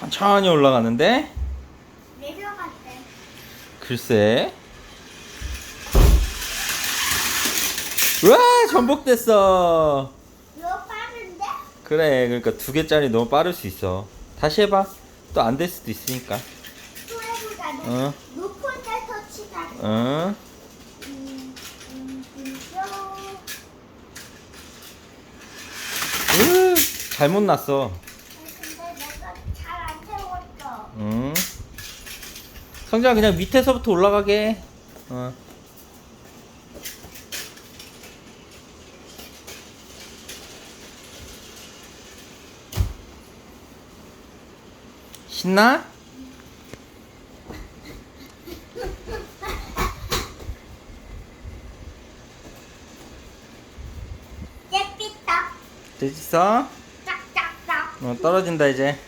천천히 올라가는데 내려갔대. 글쎄 우와 전복됐어 이거 빠른데? 그래 그러니까 두 개짜리 너무 빠를 수 있어 다시 해봐 또 안 될 수도 있으니까 또 해보자는. 어. 높은 데서 치자. 응 음, 음, 음, 요. 으, 잘못 났어 근데 내가 잘 안 세웠어. 응 성재야 그냥 밑에서부터 올라가게 해. 어. 신나? 예삐딱 됐어? 짝짝짝. 어, 떨어진다 이제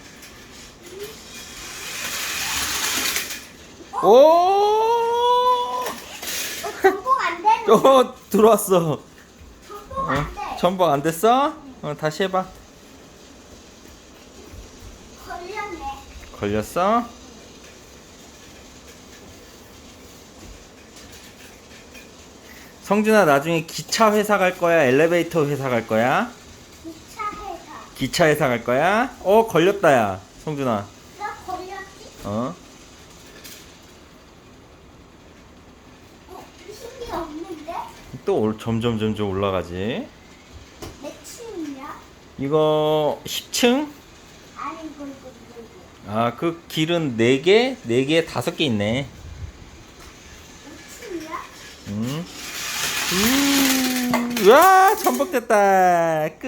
오! 어, 전복 안 되는. 어 들어왔어 전복 어? 안 돼. 전복 안 됐어? 어, 다시 해봐 걸렸네. 걸렸어? 성준아 나중에 기차 회사 갈 거야? 엘리베이터 회사 갈 거야? 기차 회사. 기차 회사 갈 거야? 어 걸렸다 야 성준아 나 걸렸지? 어? 어, 힘이 없는데? 또 올, 점점 점점 올라가지 몇 층이야? 이거 10층? 아니 이거 이거 이거 이거. 아 그 길은 4개? 4개 5개 있네 몇 층이야? 음. 음. 우와 전복됐다 끝